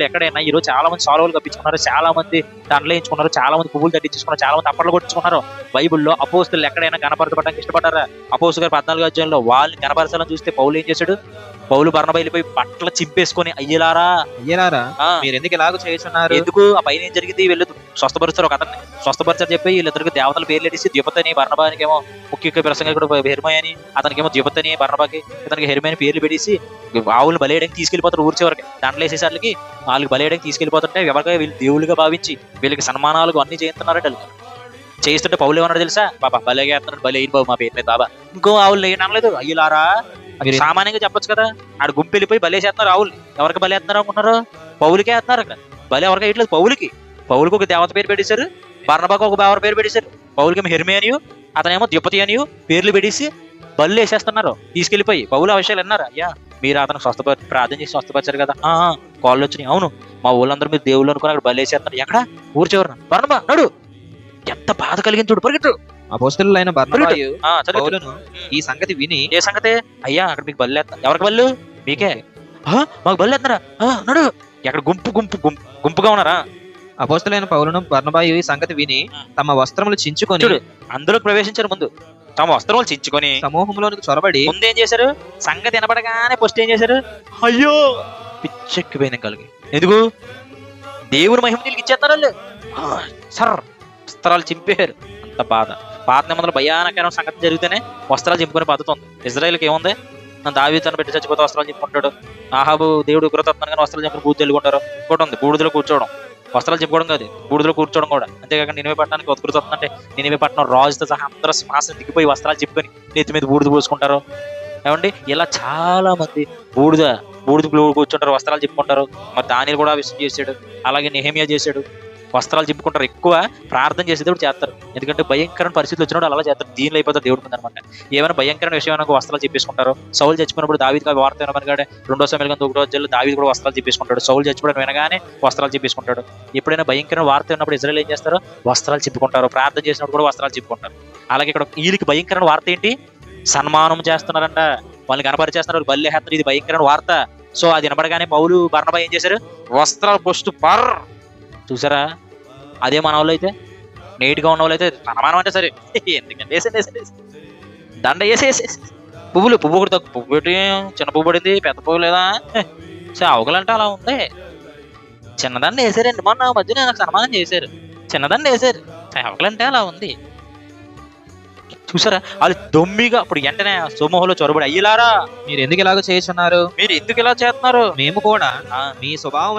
చోట్ల ఎక్కడైనా ఈ రోజు చాలా మంది సాల్వలు కప్పించుకున్నారు చాలా మంది దండలు వేయించుకున్నారు చాలా మంది పువ్వులు తట్టించుకున్నారు చాలా మంది అప్పట్లు కొట్టించుకున్నారు. బైబిల్లో అపోస్తులు ఎక్కడైనా కనపరచబడడానికి ఇష్టపడ్డారా? అపోస్తలు గారు పద్నాలుగు అధ్యాయంలో వాళ్ళని కనపరచాలని చూస్తే పౌలు ఏం చేశాడు? పౌలు బర్ణ బయలుపోయి బట్టలు చింపేసుకొని అయ్యలారా! అయ్యలారా మీరు ఎందుకు ఇలాగ చేస్తున్నారు? ఎందుకు? ఆ పైన ఏం జరిగింది? వీళ్ళు స్వస్థపరుస్తారు ఒక అతన్ని. స్వస్థపరిచారు చెప్పి వీళ్ళిద్దరికి దేవతల పేర్లు ఎడిసి ద్యుపతని బర్ణబానికి ఏమో ముఖ్య ప్రసంగం కూడా హెర్మయని అతనికి ఏమో ద్యుపతని బర్ణబాకి ఇతనికి హెర్మయని పేర్లు పెడేసి ఆవులు బలేయడానికి తీసుకెళ్ళిపోతారు ఊరి చివరికి. దాంట్లో వేసేసరికి వాళ్ళకి బలేయడానికి తీసుకెళ్ళిపోతుంటే ఎవరికై వీళ్ళు దేవుళ్ళుగా భావించి వీళ్ళకి సన్మానాలు అన్ని చేస్తున్నారట. చేస్తుంటే పౌలు ఏమన్నాడు తెలుసా? బాబా బలేగా వేస్తున్నాడు బలే బాబు మా పేరు మీద బాబా. ఇంకో ఆవులు లేని అనలేదు? అయ్యలారా సామాన్యంగా చెప్పొచ్చు కదా ఆడ గుంపు వెళ్ళిపోయి బలేసేస్తున్నారు ఆవులు ఎవరికి బలేస్తున్నారు అనుకున్నారు పౌలికే వేస్తున్నారు అక్కడ. బలి ఎవరికి వేయట్లేదు పౌలికి. పౌలికి ఒక దేవత పేరు పెట్టేశారు బర్ణబాకు ఒక బావర పేరు పెట్టేశారు. పౌలికి హెర్మే అనియు అతనేమో ద్యుపతి అనియు పేర్లు పెట్టేసి బళ్ళు వేసేస్తున్నారు తీసుకెళ్ళిపోయి పౌలు ఆ విషయాలు విన్నారు. అయ్యా మీరు అతను స్వస్థపరి ప్రార్థన చేసి స్వస్థపరిచారు కదా. కాళ్ళు వచ్చినాయి. అవును మా ఊళ్ళందరూ మీరు దేవుళ్ళు అనుకుని అక్కడ బలి వేసేస్తున్నారు ఎక్కడ? ఊరు చివరన. బర్ణబా నడు. ఎంత బాధ కలిగింది చూడు పరిగెట్టు అపోస్తులైన బర్నబాయు. పౌలును ఈ సంగతి విని ఏ సంగతే? అయ్యా అక్కడ మీకు బల్లి ఎవరికి బళ్ళు? మీకే. మాకు బల్లి నడు. ఎక్కడ గుంపు గుంపు గుంపు గుంపుగా ఉన్నారా? అపోస్తులైన పౌలును బర్నబాయు ఈ సంగతి విని తమ వస్త్రములు చించుకొని చూడు. అందులోకి ప్రవేశించారు ముందు. తమ వస్త్రములు చించుకొని సమూహంలోనికి చొరబడి ముందు ఏం చేశారు? సంగతి వినపడగానే ఫస్ట్ ఏం చేశారు? అయ్యో! పిచ్చెక్కిపోయిన కలిగి. ఎందుకు? దేవుని మహిమ నీళ్ళకి ఇచ్చేస్తారు వాళ్ళు? సర్. వస్త్రాలు చింపేశారు. అంత బాధ. పాత నిబంధనలు భయానకమైన సంగతి జరిగితేనే వస్త్రాలు చింపుకునే పద్ధతి ఉంది ఇజ్రాయల్కి ఏముంది? దావి తను పెట్టి చచ్చిపోతే వస్త్రాలు చింపుకుంటాడు. ఆహాబు దేవుడు ఉగ్రతత్వాన్ని కానీ వస్త్రాలు చింపుకుని బూజు వెళ్ళుకుంటారు ఇంకోటి ఉంది బూడిదలో కూర్చోవడం. వస్త్రాలు చెప్పుకోవడం కాదు బూడిదలో కూర్చోవడం కూడా. అంతేకాక నినివే పట్టడానికి ఉత్కృతత్వం అంటే నినివే పట్టణం రాజుతో సహా అందరూ సింహాసనం దిగిపోయి వస్త్రాలు చెప్పుకొని నెత్తి మీద బూడిద పోసుకుంటారు. ఏమండి? ఇలా చాలా మంది బూడిద బూడిద కూర్చుంటారు వస్త్రాలు చెప్పుకుంటారు మరి దానిని కూడా విషయం చేశాడు. అలాగే నెహమియా చేశాడు. వస్త్రాలు చెప్పుకుంటారు ఎక్కువ ప్రార్థన చేసేటప్పుడు చేస్తారు. ఎందుకంటే భయంకరమైన పరిస్థితులు వచ్చినప్పుడు అలా చేస్తారు. దీనిలో అయిపోతారు దేవుడు మీద అనమాట ఏమైనా భయంకరమైన విషయం అయినా వస్త్రాలు చెప్పేసుకుంటారు సౌలు చచ్చిపోయినప్పుడు దావీది వార్త వినగానే రెండో సమయంలో ఒకటో రోజుల్లో దావీది కూడా వస్త్రాలు చెప్పేసుకుంటాడు సౌలు చచ్చిపోవడం వినగానే వస్త్రాలు చెప్పేసుకుంటాడు ఎప్పుడైనా భయంకరమైన వార్త ఉన్నప్పుడు ఇజ్రాయల్ ఏం చేస్తారు? వస్త్రాలు చెప్పుకుంటారు ప్రార్థన చేసినప్పుడు కూడా వస్త్రాలు చెప్పుకుంటారు అలాగే ఇక్కడ వీళ్ళకి భయంకరమైన వార్త ఏంటి? సన్మానం చేస్తున్నారంట. వాళ్ళని కనపరిచేస్తున్నారు బల్లి హేస్తారు ఇది భయంకరమైన వార్త. సో అది వినపడగానే పౌలు బర్ణబాయ్ ఏం చేశారు? వస్త్రాలు పొస్తు పర్ చూసారా? అదే మన వాళ్ళు అయితే నీట్గా ఉన్న వాళ్ళు అయితే సన్మానం అంటే సరే. ఎందుకంటే. దండ వేసి వేసేసి పువ్వులు పువ్వు కూడా తక్కువ పువ్వు పెట్టి చిన్న పువ్వు పడింది పెద్ద పువ్వు లేదా? అవగలంటే అలా ఉంది. చిన్నదండ వేసారండి. మొన్న మధ్యన నాకు సన్మానం చేశారు. చిన్నదండ వేసారు. అవగలంటే అలా ఉంది. చూసారా? వాళ్ళు దొమ్మిగా అప్పుడు వెంటనే సమూహంలో చొరబడి అయ్యిలారా మీరు ఎందుకు ఇలాగ చేస్తున్నారు? మీరు ఎందుకు ఇలా చేస్తున్నారు? మేము కూడా మీ స్వభావం